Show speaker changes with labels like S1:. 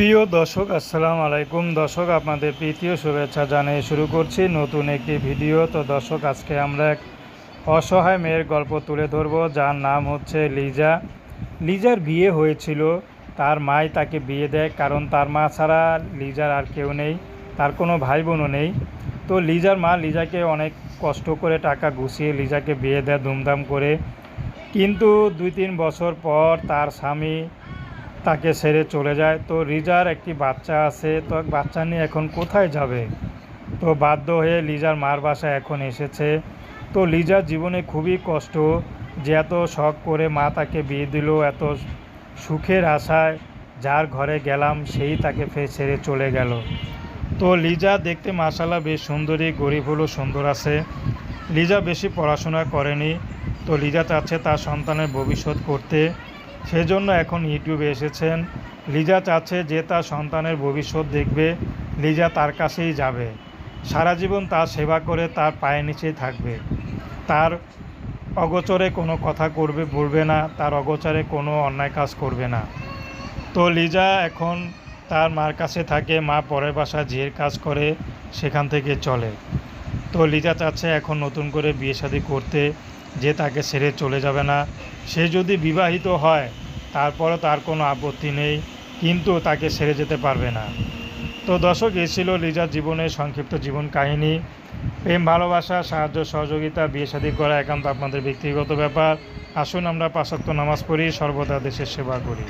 S1: প্রিয় দর্শক, আসসালামু আলাইকুম। দর্শক, আপনাদের প্রীতীয় শুভেচ্ছা জানিয়ে শুরু করছি নতুন একটি ভিডিও। তো দর্শক, আজকে আমরা এক অসহায় মেয়ের গল্প তুলে ধরব, যার নাম হচ্ছে লিজা। লিজার বিয়ে হয়েছিল, তার মাই তাকে বিয়ে দেয়, কারণ তার মা ছাড়া লিজার আর কেউ নেই, তার কোনো ভাই বোনও নেই। তো লিজার মা লিজাকে অনেক কষ্ট করে টাকা গুছিয়ে লিজাকে বিয়ে দেয় ধুমধাম করে। কিন্তু দুই তিন বছর পর তার স্বামী তাকে ছেড়ে চলে যায়। তো রিজার একটি বাচ্চা আছে, তো বাচ্চা নিয়ে এখন কোথায় যাবে? তো বাধ্য হয়ে লিজার মার বাসায় এখন এসেছে। তো লিজার জীবনে খুবই কষ্ট, যে এত শখ করে মা তাকে বিয়ে দিল, এত সুখের আশায় যার ঘরে গেলাম সেই তাকে ফের ছেড়ে চলে গেল। তো লিজা দেখতে মাসালা বেশ সুন্দরী, গরিব হলো সুন্দর আছে। লিজা বেশি পড়াশোনা করেনি। তো লিজা চাচ্ছে তার সন্তানের ভবিষ্যৎ করতে। সেজন্য এখন ইউটিউবে এসেছেন। লিজা চাচ্ছে যে তার সন্তানের ভবিষ্যৎ দেখবে। লিজা তার কাছেই যাবে। সারা জীবন তার সেবা করে তার পায়ের নিচেই থাকবে। তার অগোচরে কোনো কথা করবে, বলবে না। তার অগোচরে কোনো অন্যায় কাজ করবে না। তো লিজা এখন তার মার কাছে থাকে, মা পরের বাসা ঝিয়ের কাজ করে, সেখান থেকে চলে। তো লিজা চাচ্ছে এখন নতুন করে বিয়ে শাদী করতে। যে তাকে ছেড়ে চলে যাবে না। সে যদি বিবাহিত হয়, তারপরও তার কোনো আপত্তি নেই, কিন্তু তাকে ছেড়ে যেতে পারবে না। তো দর্শক, এ ছিল লিজার জীবনের সংক্ষিপ্ত জীবন কাহিনী। প্রেম, ভালোবাসা, সাহায্য, সহযোগিতা, বিয়ে শাদী করা একান্ত আপনাদের ব্যক্তিগত ব্যাপার। আসুন আমরা পাশ্চাত্য নামাজ পড়ি, সর্বদা দেশের সেবা করি।